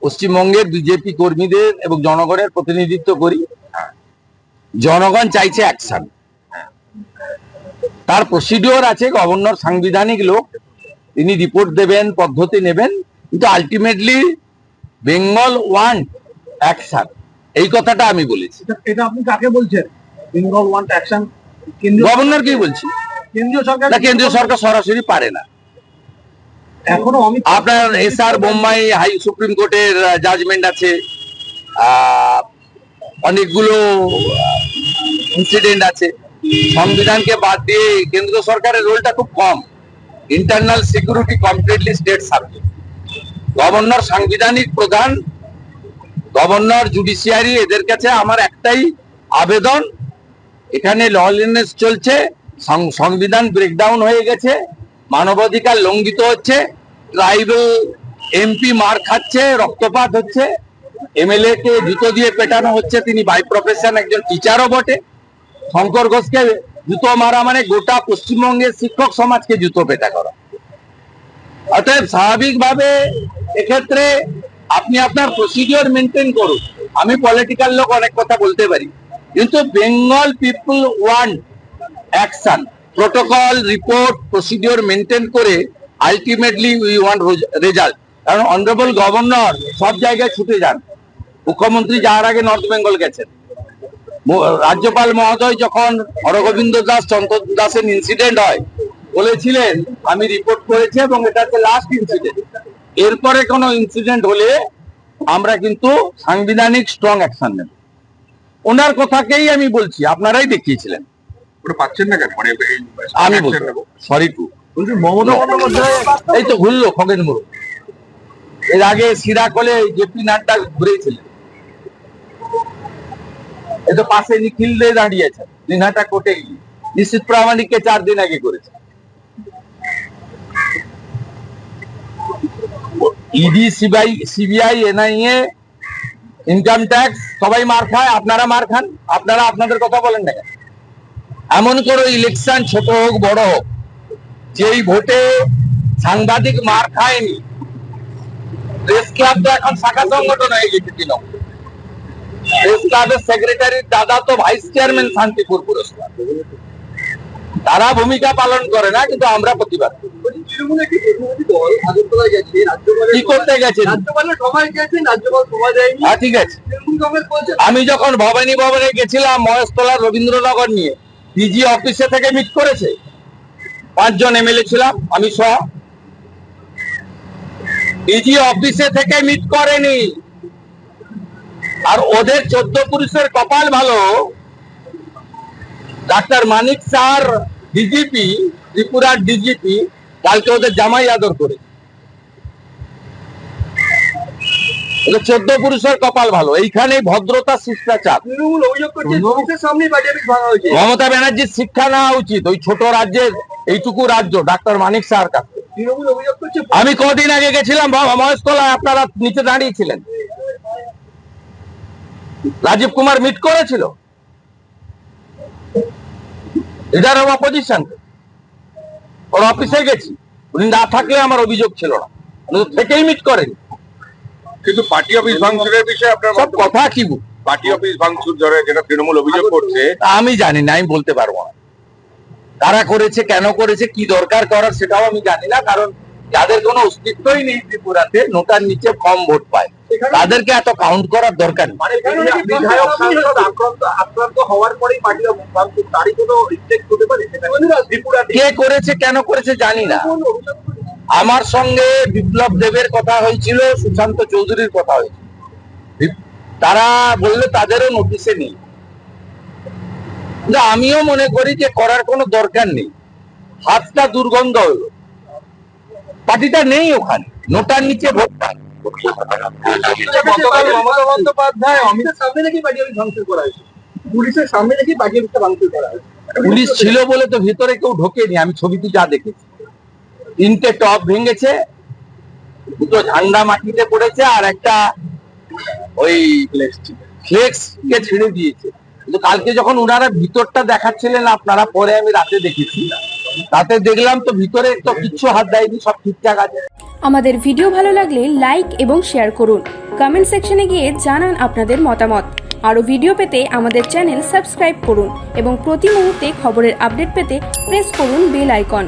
পশ্চিমবঙ্গের বিজেপি কর্মীদের এবং জনগণের প্রতিনিধিত্ব করি। জনগণ চাইছে অ্যাকশন তার প্রসিডিওর আছে গভর্নর সাংবিধানিক লোক তিনি রিপোর্ট দেবেন পদ্ধতি নেবেন কিন্তু আলটিমেটলি বেঙ্গল ওয়ান্ট অ্যাকশন এই কথাটা আমি বলেছি। এটা- আপনি কাকে বলছেন? বেঙ্গল ওয়ান্ট অ্যাকশন গভর্নর কি বলছি? কেন্দ্রীয় সরকার কেন্দ্রীয় সরকার সরাসরি পারে না। আপনার এসআর বোম্বাই হাই সুপ্রিম কোর্টের জাজমেন্ট আছে। অনেকগুলো ইনসিডেন্ট আছে। সংবিধানকে বাদ দিয়ে কেন্দ্র সরকারের রোলটা খুব কম। Internal security completely state subject governor সাংবিধানিক প্রধান গভর্নর জুডিশিয়ারি এদের কাছে আমার একটাই আবেদন, এখানে লনেস চলছে সংবিধান ব্রেকডাউন হয়ে গেছে। মানবাধিকার লঙ্ঘিত হচ্ছে, ট্রাইবেল এমপি মার খাচ্ছে, রক্তপাত হচ্ছে এমএলএ কে জুতো দিয়ে পেটানো হচ্ছে, তিনি বাই প্রফেশন একজন টিচারও বটে। শঙ্কর ঘোষকে জুতো মারা মানে গোটা পশ্চিমবঙ্গের শিক্ষক সমাজকে জুতো পেটা করা। অতএব স্বাভাবিকভাবে এক্ষেত্রে আপনি আপনার প্রসিডিওর মেনটেন করুন। আমি পলিটিক্যাল লোক অনেক কথা বলতে পারি। কিন্তু Bengal people want action protocol report procedure maintain করে আলটিমেটলি উই ওয়ান্ট রেজাল্ট কারণ অনারেবল গভর্নর সব জায়গায় ছুটে যান। মুখ্যমন্ত্রী যাওয়ার আগে নর্থ বেঙ্গল গেছেন। রাজ্যপাল মহোদয় যখন হরগোবিন্দ দাস, চন্দ্র দাসের ইনসিডেন্ট হয়, বলেছিলেন, আমি রিপোর্ট করেছি এবং এটা হচ্ছে লাস্ট ইনসিডেন্ট এরপরে কোনো ইনসিডেন্ট হলে আমরা কিন্তু সাংবিধানিক স্ট্রং অ্যাকশন নেব। ওনার কথাকেই আমি বলছি, আপনারাই দেখিয়েছিলেন। ওটা পাচ্ছেন না কেন? মানে আমি সরি টু বলছি মমতা বন্দ্যোপাধ্যায় এই তো ঘুরলো খগেন এর আগে সিরাকলে জেপি নাড্ডা ঘুরেছিলেন। এই তো পাশে নিখিল দে দিনহাটা কোর্টে গিয়ে নিশ্চিত প্রামাণিককে চার দিন আগে করেছে। ED CBI CBI NIA income tax সবাই মার খায় আপনারা মার খান আপনারা আপনাদের কথা বলেন না? এমন করে ইলেকশন ছোট হোক, বড় হোক, যেই ভোটে সাংবাদিক মার খায়নি। প্রেস ক্লাব তো এখন শাখা সংগঠন হয়ে গেছে প্রেস ক্লাবের দাদা তো ভাইস চেয়ারম্যান শান্তিপুর পুরস্কার। তারা ভূমিকা পালন করে না, কিন্তু আমরা প্রতিবাদ ঠিক আছে। আমি যখন ভবানী ভবনে গেছিলাম মহেশতলা রবীন্দ্রনগর নিয়ে ডিজি অফিসে থেকে মিট করেছে। পাঁচজন এমএলএ ছিলাম, আমি সহ। ডিজি অফিসে থেকে মিট করেনি। আর ওদের চোদ্দ পুরুষের কপাল ভালো। ডাক্তার মানিক স্যার ডিজিপি ত্রিপুরার ডিজিপি কালকে ওদের জামাই আদর করে ওদের চোদ্দ পুরুষের কপাল ভালো। এইখানে ভদ্রতা শিষ্টাচার। মমতা ব্যানার্জির শিক্ষা নেওয়া উচিত। ওই ছোট রাজ্যের এইটুকু রাজ্য ডাক্তার মানিক স্যার কাছে। আমি কদিন আগে গেছিলাম বাবা মহেশতলায় আপনারা নিচে দাঁড়িয়েছিলেন রাজীব কুমার মিট করেছিল। লিডার অফ অপোজিশন ওর অফিসে গেছি। উনি না থাকলে আমার অভিযোগ ছিল না। থেকেই মিট করেন। কিন্তু পার্টি অফিস ভাঙচুরের বিষয়ে আপনার সব কথা কি পার্টি অফিস ভাঙচুর ধরে যেটা তৃণমূল অভিযোগ করছে। আমি জানি না আমি বলতে পারব না। কারা করেছে কেন করেছে কি দরকার করার সেটাও আমি জানি না কারণ যাদের কোনো অস্তিত্বই নেই ত্রিপুরাতে নোটার নিচে কম ভোট পায়। তাদেরকে এত কাউন্ট করার দরকার নেই। মানে কে করেছে কেন করেছে জানি না। আমার সঙ্গে বিপ্লব দেবের কথা হয়েছিল সুশান্ত চৌধুরীর কথা হয়েছিল। তারা বললে তাদেরও নোটিশে নেই। আমিও মনে করি যে করার কোনো দরকার নেই। হাতটা দুর্গন্ধ হলো। পার্টিটা নেই ওখানে। নোটার নিচে ভোট পায় মমতা বন্দ্যোপাধ্যায় অমিতের সামনে নাকি পার্টি অফিস ভাঙচুর করা হয়েছে? পুলিশের সামনে নাকি পার্টি ভাঙচুর করা হয়েছে? পুলিশ ছিল বলে তো ভিতরে কেউ ঢোকেনি আমি ছবিটি যা দেখেছি। তিনটে টপ ভেঙেছে, দুটো ঝান্ডা মাটিতে পড়েছে আর একটা ওই ফ্লেক্স কে ছেড়ে দিয়েছে। কিন্তু কালকে যখন ওনারা ভিতরটা দেখাচ্ছিলেন, আপনারা পরে আমি রাতে দেখেছি। তাতে দেখলাম তো ভিতরে তো কিচ্ছু হাত দেয়নি, সব ঠিকঠাক আছে। আমাদের ভিডিও ভালো লাগলে লাইক এবং শেয়ার করুন। কমেন্ট সেকশনে গিয়ে জানান আপনাদের মতামত। আরও ভিডিও পেতে আমাদের চ্যানেল সাবস্ক্রাইব করুন এবং প্রতি মুহূর্তে খবরের আপডেট পেতে প্রেস করুন বেল আইকন।